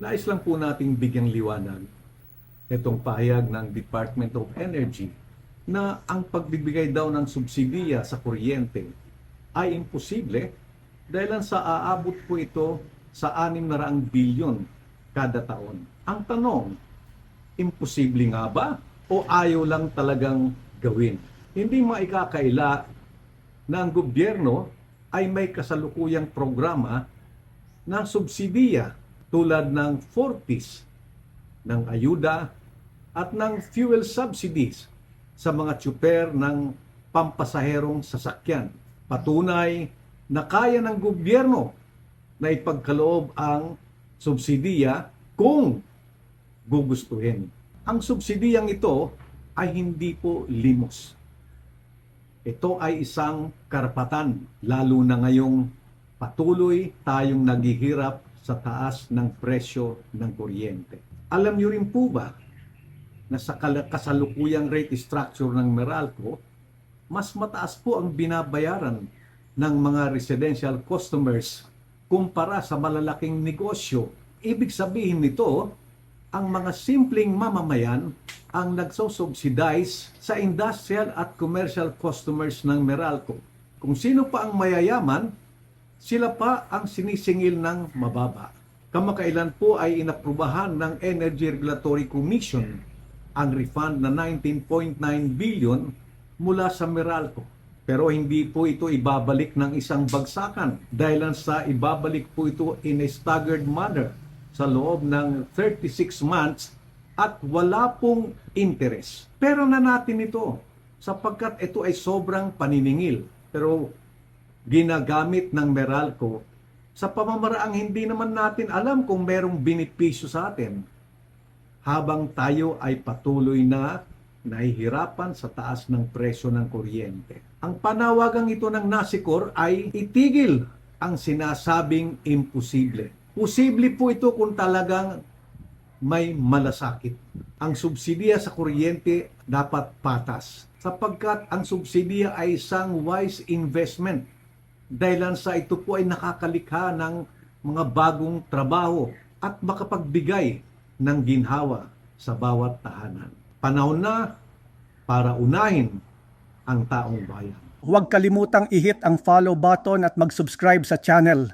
Nais lang po nating bigyang liwanag itong pahayag ng Department of Energy na ang pagbibigay daw ng subsidiya sa kuryente ay imposible dahil sa aabot po ito sa 600 bilyon kada taon. Ang tanong, imposible nga ba o ayaw lang talagang gawin? Hindi maikakaila na ang gobyerno ay may kasalukuyang programa ng subsidiya tulad ng 40s, ng ayuda at ng fuel subsidies sa mga tsuper ng pampasaherong sasakyan. Patunay na kaya ng gobyerno na ipagkaloob ang subsidiya kung gugustuhin. Ang subsidiyang ito ay hindi po limos. Ito ay isang karapatan, lalo na ngayong patuloy tayong naghihirap sa taas ng presyo ng kuryente. Alam niyo rin po ba na sa kasalukuyang rate structure ng Meralco, mas mataas po ang binabayaran ng mga residential customers kumpara sa malalaking negosyo. Ibig sabihin nito, ang mga simpleng mamamayan ang nagsusubsidize sa industrial at commercial customers ng Meralco. Kung sino pa ang mayayaman, sila pa ang sinisingil ng mababa. Kamakailan po ay inaprubahan ng Energy Regulatory Commission ang refund na 19.9 billion mula sa Meralco. Pero hindi po ito ibabalik ng isang bagsakan dahil sa ibabalik po ito in a staggered manner sa loob ng 36 months at wala pong interest. Pero na natin ito sapagkat ito ay sobrang paniningil. Pero ginagamit ng Meralco sa pamamaraang hindi naman natin alam kung merong benepisyo sa atin habang tayo ay patuloy na nahihirapan sa taas ng presyo ng kuryente. Ang panawagang ito ng Nasikor ay itigil ang sinasabing imposible. Posible po ito kung talagang may malasakit. Ang subsidiya sa kuryente dapat patas sapagkat ang subsidiya ay isang wise investment dahil sa ito po ay nakakalikha ng mga bagong trabaho at makapagbigay ng ginhawa sa bawat tahanan. Panahon na para unahin ang taong bayan. Huwag kalimutang i-hit ang follow button at mag-subscribe sa channel